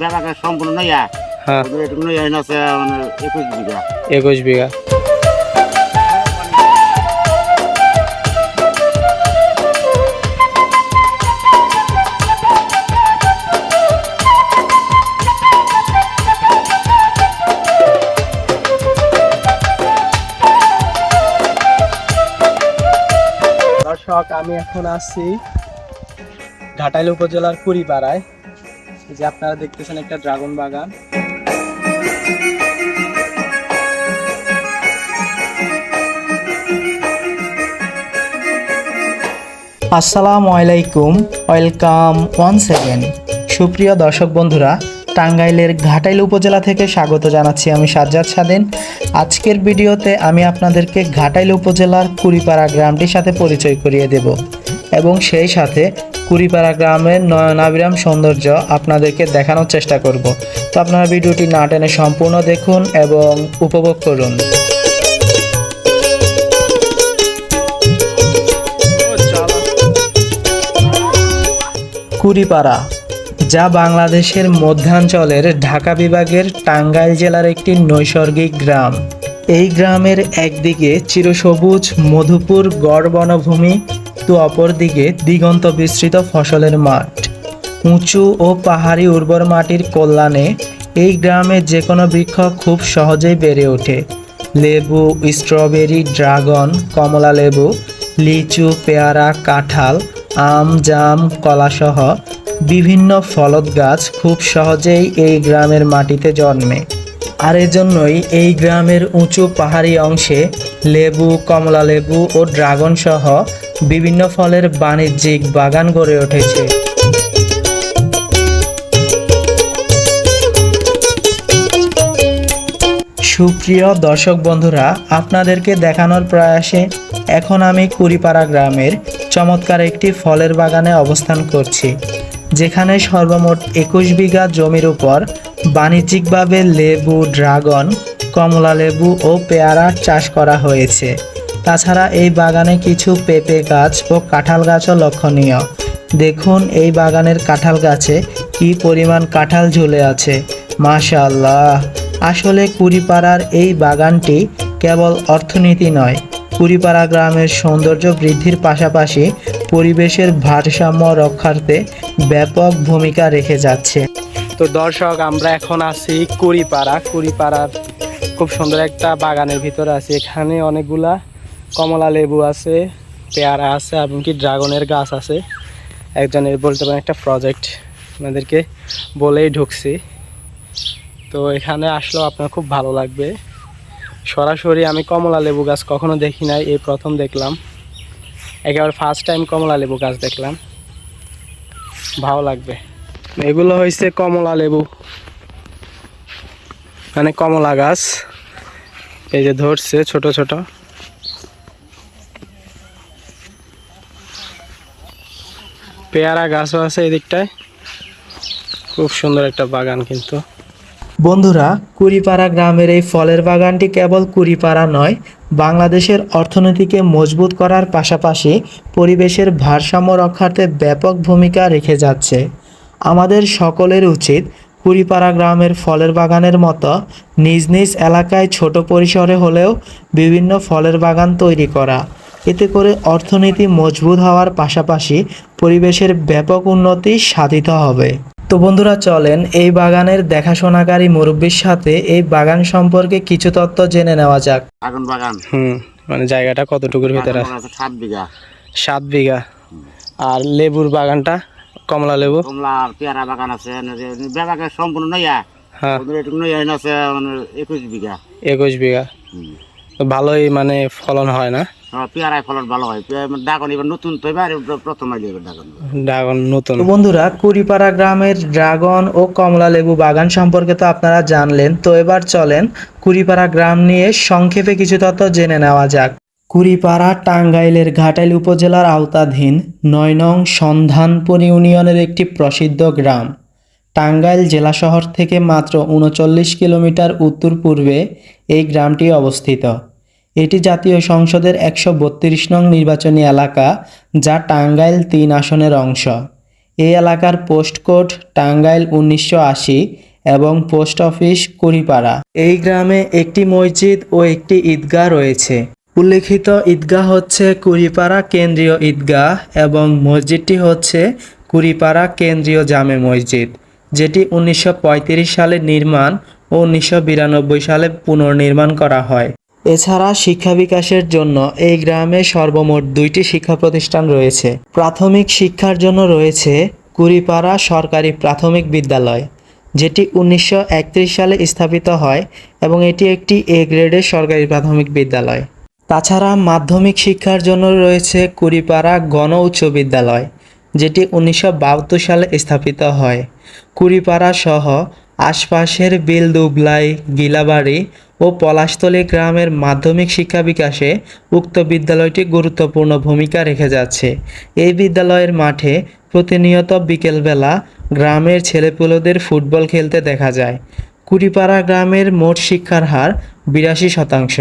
ব্যাপারটা সম্পূর্ণ নইয়া হ্যাঁ। একটু নইয়া আছে মানে একুশ বিঘা। একুশ বিঘা। দর্শক আমি এখন আছি ঘাটাইল উপজেলার কুড়িপাড়ায়। যে আপনারা দেখতেছেন একটা ড্রাগন বাগান। আসসালামু আলাইকুম, ওয়েলকাম ওয়ান সেকেন্ড সুপ্রিয় দর্শক বন্ধুরা, টাঙ্গাইলের ঘাটাইল উপজেলা থেকে স্বাগত জানাচ্ছি আমি সাজ্জাদ স্বাধীন আজকের ভিডিওতে আমি আপনাদেরকে ঘাটাইল উপজেলার কুড়িপাড়া গ্রামটির সাথে পরিচয় করিয়ে দেব। এবং সেই সাথে কুড়িপাড়া গ্রামের নয়নাবিরাম সৌন্দর্য আপনাদেরকে দেখানোর চেষ্টা করব। তো আপনারা ভিডিওটি না টেনে সম্পূর্ণ দেখুন এবং উপভোগ করুন। কুড়িপাড়া, যা বাংলাদেশের মধ্যাঞ্চলের ঢাকা বিভাগের টাঙ্গাইল জেলার একটি নৈসর্গিক গ্রাম। এই গ্রামের একদিকে চিরসবুজ, মধুপুর, গড় বনভূমি তো অপরদিকে দিগন্ত বিস্তৃত ফসলের মাঠ। উঁচু ও পাহাড়ি উর্বর মাটির কল্যাণে এই গ্রামে যে কোনো বৃক্ষ খুব সহজেই বেড়ে ওঠে। লেবু, স্ট্রবেরি, ড্রাগন, কমলা লেবু, লিচু, পেয়ারা, কাঁঠাল, আম, জাম, কলাসহ বিভিন্ন ফলদ গাছ খুব সহজেই এই গ্রামের মাটিতে জন্মে। আর এজন্যই এই গ্রামের উঁচু পাহাড়ি অংশে লেবু, কমলা লেবু ও ড্রাগন সহ বিভিন্ন ফলের বাণিজ্যিক বাগান গড়ে উঠেছে। সুপ্রিয় দর্শক বন্ধুরা, আপনাদেরকে দেখানোর প্রয়াসে এখন আমি কুড়িপাড়া গ্রামের চমৎকার একটি ফলের বাগানে অবস্থান করছি, যেখানে সর্বমোট একুশ বিঘা জমির উপর বাণিজ্যিকভাবে লেবু, ড্রাগন কমলা লেবু ও পেয়ারা চাষ করা হয়েছে। তাছাড়া এই বাগানে কিছু পেঁপে গাছ ও কাঁঠাল গাছও লক্ষণীয়। দেখুন এই বাগানের কাঁঠাল গাছে কি পরিমাণ কাঁঠাল ঝুলে আছে। মাশাআল্লাহ। আসলে কুড়িপাড়ার এই বাগানটি কেবল অর্থনীতি নয়, কুড়িপাড়া গ্রামের সৌন্দর্য বৃদ্ধির পাশাপাশি পরিবেশের ভারসাম্য রক্ষার্থে ব্যাপক ভূমিকা রেখে যাচ্ছে। তো দর্শক, আমরা এখন আছি কুড়িপাড়া। কুড়িপাড়ার খুব সুন্দর একটা বাগানের ভিতরে আছি। এখানে অনেকগুলা কমলা লেবু আছে, পেয়ারা আছে এমনকি ড্রাগনের গাছ আছে। একজনের বলতে পারেন একটা প্রজেক্ট আপনাদেরকে বলেই ঢুকছি। তো এখানে আসলেও আপনার খুব ভালো লাগবে। সরাসরি আমি কমলা লেবু গাছ কখনো দেখি নাই, এই প্রথম দেখলাম। একেবারে ফার্স্ট টাইম কমলা লেবু গাছ দেখলাম। ভালো লাগবে। এগুলো হয়েছে কমলা লেবু। মানে কমলা গাছ। এই যে ধরছে ছোট ছোট। পেয়ারা গাছও আছে এদিকটায়। খুব সুন্দর একটা বাগান কিন্তু। বন্ধুরা, কুড়িপাড়া গ্রামের এই ফলের বাগানটি কেবল কুড়িপাড়া নয়, বাংলাদেশের অর্থনীতিকে মজবুত করার পাশাপাশি পরিবেশের ভারসাম্য রক্ষার্থে ব্যাপক ভূমিকা রেখে যাচ্ছে। আমাদের সকলের উচিত কুড়িপাড়া গ্রামের ফলের বাগানের মতো নিজ নিজ এলাকায় ছোট পরিসরে হলেও বিভিন্ন ফলের বাগান তৈরি করা। এতে করে অর্থনীতি মজবুত হওয়ার পাশাপাশি পরিবেশের ব্যাপক উন্নতি সাধিত হবে। তো বন্ধুরা চলেন এই বাগানের দেখাশোনাকারী মুরব্বীর সাথে এই বাগান সম্পর্কে কিছু তথ্য জেনে নেওয়া যাক। আগুন বাগান। হুম মানে জায়গাটা কতটুকুর ভিতরে? আছে সাত বিঘা। সাত বিঘা। আর লেবুর বাগানটা কমলা লেবু? কমলা আর পেয়ারা বাগান আছে ব্যাপারটা সম্পূর্ণ নইয়া হ্যাঁ। আছে মানে একুশ বিঘা। একুশ বিঘা। ভালোই মানে ফলন হয় না? পেয়ারায় ফলন ভালো হয়। ড্রাগন এবার নতুন তো এবার প্রথম আইলে এবার ড্রাগন। ড্রাগন নতুন। বন্ধুরা কুড়িপাড়া গ্রামের ড্রাগন ও কমলা লেবু বাগান সম্পর্কে তো আপনারা জানলেন। তো এবার চলেন কুড়িপাড়া গ্রাম নিয়ে সংক্ষেপে কিছু তথ্য জেনে নেওয়া যাক। কুড়িপাড়া টাঙ্গাইলের ঘাটাইল উপজেলার আওতাধীন নয় নং সন্ধানপুর ইউনিয়নের একটি প্রসিদ্ধ গ্রাম। টাঙ্গাইল জেলা শহর থেকে মাত্র উনচল্লিশ কিলোমিটার উত্তর পূর্বে এই গ্রামটি অবস্থিত। এটি জাতীয় সংসদের একশো বত্রিশ নং নির্বাচনী এলাকা, যা টাঙ্গাইল তিন আসনের অংশ। এই এলাকার পোস্ট কোড টাঙ্গাইল উনিশশো আশি এবং পোস্ট অফিস কুড়িপাড়া। এই গ্রামে একটি মসজিদ ও একটি ঈদগাহ রয়েছে। উল্লেখিত ঈদগাহ হচ্ছে কুড়িপাড়া কেন্দ্রীয় ঈদগাহ এবং মসজিদটি হচ্ছে কুড়িপাড়া কেন্দ্রীয় জামে মসজিদ, যেটি উনিশশো পঁয়ত্রিশ সালে নির্মাণ ও উনিশশো বিরানব্বই সালে পুনর্নির্মাণ করা হয়। এছাড়া শিক্ষা বিকাশের জন্য এই গ্রামে সর্বমোট দুইটি শিক্ষা প্রতিষ্ঠান রয়েছে। প্রাথমিক শিক্ষার জন্য রয়েছে কুড়িপাড়া সরকারি প্রাথমিক বিদ্যালয়, যেটি উনিশশো একত্রিশ সালে স্থাপিত হয় এবং এটি একটি এ গ্রেডের সরকারি প্রাথমিক বিদ্যালয়। তাছাড়া মাধ্যমিক শিক্ষার জন্য রয়েছে কুড়িপাড়া গণ উচ্চ বিদ্যালয়, যেটি উনিশশো বাহাত্তর সালে স্থাপিত হয়। কুড়িপাড়া সহ আশপাশের বিলদুবলাই গিলাবাড়ি ও পলাশতলী গ্রামের মাধ্যমিক শিক্ষা বিকাশে উক্ত বিদ্যালয়টি গুরুত্বপূর্ণ ভূমিকা রেখে যাচ্ছে। এই বিদ্যালয়ের মাঠে প্রতিনিয়ত বিকেলবেলা গ্রামের ছেলেপুলোদের ফুটবল খেলতে দেখা যায়। কুড়িপাড়া গ্রামের মোট শিক্ষার হার বিরাশি শতাংশ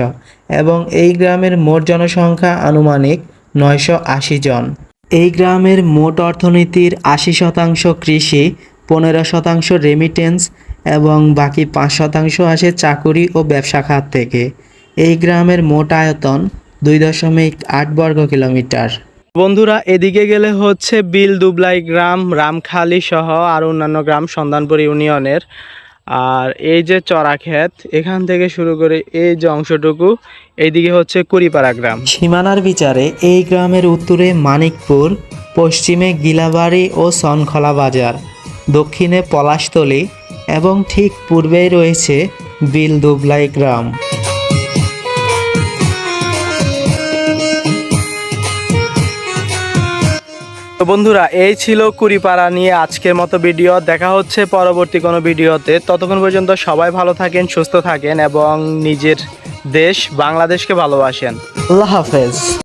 এবং এই গ্রামের মোট জনসংখ্যা আনুমানিক নয়শো আশি জন। এই গ্রামের মোট অর্থনীতির আশি শতাংশ কৃষি পনেরো শতাংশ রেমিটেন্স এবং বাকি পাঁচ শতাংশ আসে চাকুরি ও ব্যবসা খাত থেকে। এই গ্রামের মোট আয়তন দুই দশমিক আট বর্গ কিলোমিটার। বন্ধুরা এদিকে গেলে হচ্ছে বিল দুবলাই গ্রাম রামখালি সহ আর অন্যান্য গ্রাম সন্ধানপুর ইউনিয়নের। আর এই যে চড়াক্ষেত এখান থেকে শুরু করে এই যে অংশটুকু এইদিকে হচ্ছে কুড়িপাড়া গ্রাম। সীমানার বিচারে এই গ্রামের উত্তরে মানিকপুর পশ্চিমে গিলাবাড়ি ও সনখলা বাজার। দক্ষিণে পলাশতলী এবং ঠিক পূর্বেই রয়েছে বিল দুবলাই গ্রাম। তো বন্ধুরা এই ছিল কুড়িপাড়া নিয়ে আজকের মতো ভিডিও। দেখা হচ্ছে পরবর্তী কোনো ভিডিওতে। ততক্ষণ পর্যন্ত সবাই ভালো থাকেন সুস্থ থাকেন এবং নিজের দেশ বাংলাদেশকে ভালোবাসেন। আল্লাহ হাফেজ।